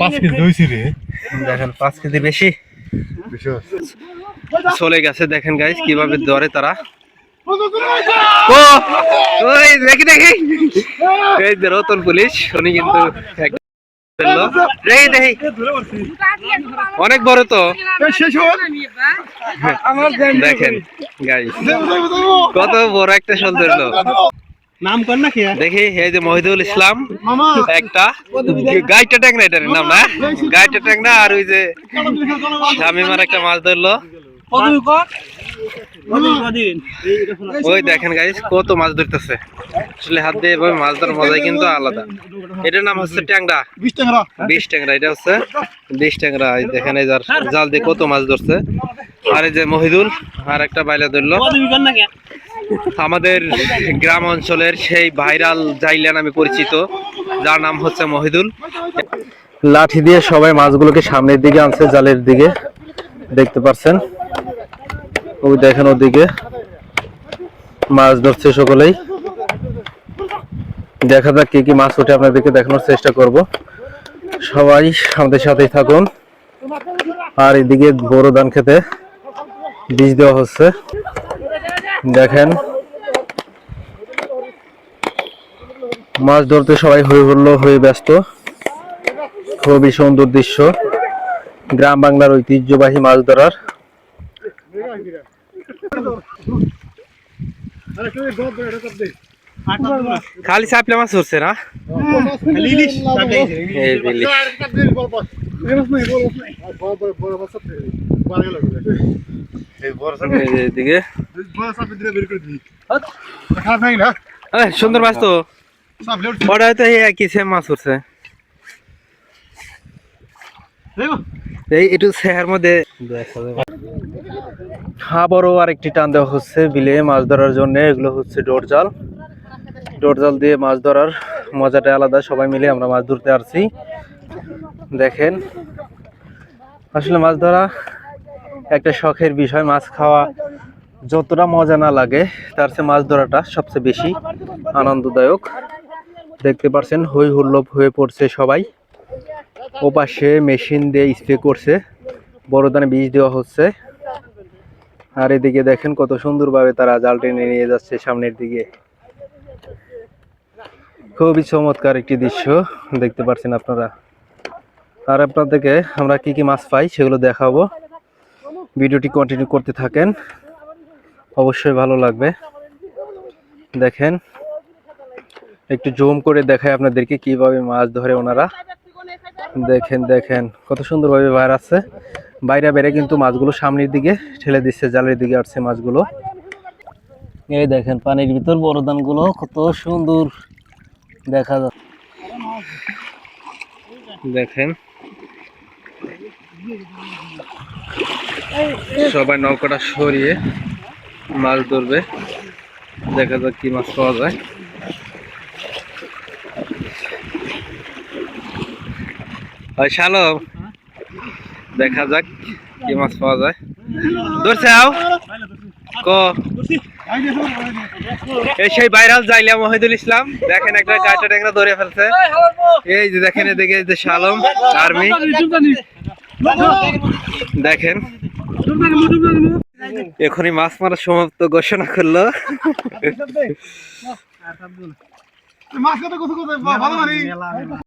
পাঁচ কেজি হয়েছি রে। দেখেন পাঁচ কেজি বেশি। চলে গেছে দেখেন গাইস কীভাবে ধরে তারা। ও দেখি দেখি। এই যে রতন পুলিশ উনি কিন্তু অনেক বড় তো। দেখেন গাইস কত বড় একটা শোল ধরলো নাম কর না দেখি এই যে মহিদুল ইসলাম একটা। গাইটা ট্যাংরা এটার নাম না? গাইটা ট্যাংরা। আর ওই যে শামিমার একটা মাছ ধরলো। ওই দেখেন গাইস কত মাছ ধরতেছে। আসলে হাত দিয়ে এভাবে মাছ ধরার মজাই কিন্তু আলাদা। এটার নাম হচ্ছে ট্যাংরা। বিশ ট্যাংরা। এটা হচ্ছে বিশ ট্যাংরা। এই দেখেন এই যার জাল দিয়ে কত মাছ ধরছে। আর এই যে মহিদুল আর একটা বাইলা ধরলো। আমাদের গ্রাম অঞ্চলের সেই ভাইরাল জাইলা নামে পরিচিত যার নাম হচ্ছে মহিদুল। লাঠি দিয়ে সবাই মাছগুলোকে সামনের দিকে আনছে জালের দিকে। দেখতে পাচ্ছেন ওই দেখেন ওদিকে। মাছ ধরছে সকলেই। দেখা যাক কি কি মাছ ওঠে আপনাদেরকে দেখানোর চেষ্টা করব। সবাই আমাদের সাথেই থাকুন। আর এদিকে বড় ধান খেতে বীজ দেওয়া হচ্ছে। দেখেন। মাছ ধরতে সবাই হয়ে হল্লো হয়ে ব্যস্ত। খুবই সুন্দর দৃশ্য। গ্রাম বাংলার ঐতিহ্যবাহী মাছ ধরার খালি চাপলে মাছ ধরছে না? বড় বড় সুন্দর মাছ তো। ওটা হয়তো একই সেম মাছ উঠছে এই একটু সেহার মধ্যে। আবারও আরেকটি টান দেওয়া হচ্ছে বিলে মাছ ধরার জন্য। এগুলো হচ্ছে ডোর জাল। ডোর জাল দিয়ে মাছ ধরার মজাটা আলাদা, সবাই মিলে আমরা মাছ ধরতে আসছি। দেখেন, আসলে মাছ ধরা একটা শখের বিষয়, মাছ খাওয়া যতটা মজা না লাগে, তার চেয়ে মাছ ধরাটা সবচেয়ে বেশি আনন্দদায়ক। দেখতে পাচ্ছেন হই হুল্লোপ হয়ে পড়ছে সবাই। ওপাশে মেশিন দিয়ে স্প্রে করছে। বড় দানে বীজ দেওয়া হচ্ছে। আর এদিকে দেখেন কত সুন্দরভাবে তারা জাল টেনে নিয়ে যাচ্ছে সামনের দিকে। খুবই চমৎকার একটি দৃশ্য দেখতে পাচ্ছেন আপনারা। আর আপনাদেরকে আমরা কি কি মাছ পাই সেগুলো দেখাবো। ভিডিওটি কন্টিনিউ করতে থাকেন। অবশ্যই ভালো লাগবে। দেখেন, একটু জুম করে দেখায় আপনাদেরকে কীভাবে মাছ ধরে ওনারা। দেখেন দেখেন, কত সুন্দরভাবে বাইরে আছে। বাইরে বেড়ে কিন্তু মাছগুলো সামনের দিকে ঠেলে দিচ্ছে, জালের দিকে আসছে মাছগুলো। এই দেখেন, পানির ভিতর বড় দানগুলো কত সুন্দর দেখা যাচ্ছে দেখেন। সবাই নৌকাটা সরিয়ে মাছ ধরবে। দেখা যাক কি মাছ পাওয়া যায়। ওই শালো দেখা যাক কি মাছ পাওয়া যায়। ধরছে আও। ক? এই সেই ভাইরাল জাইলা মহিদুল ইসলাম। দেখেন একটা গাইটা ট্যাংরা ধরে ফেলছে। এই যে দেখেন এদিকে যে শালম, আর্মি। দেখেন। এখনই মাছ মারা সমাপ্ত ঘোষণা করল।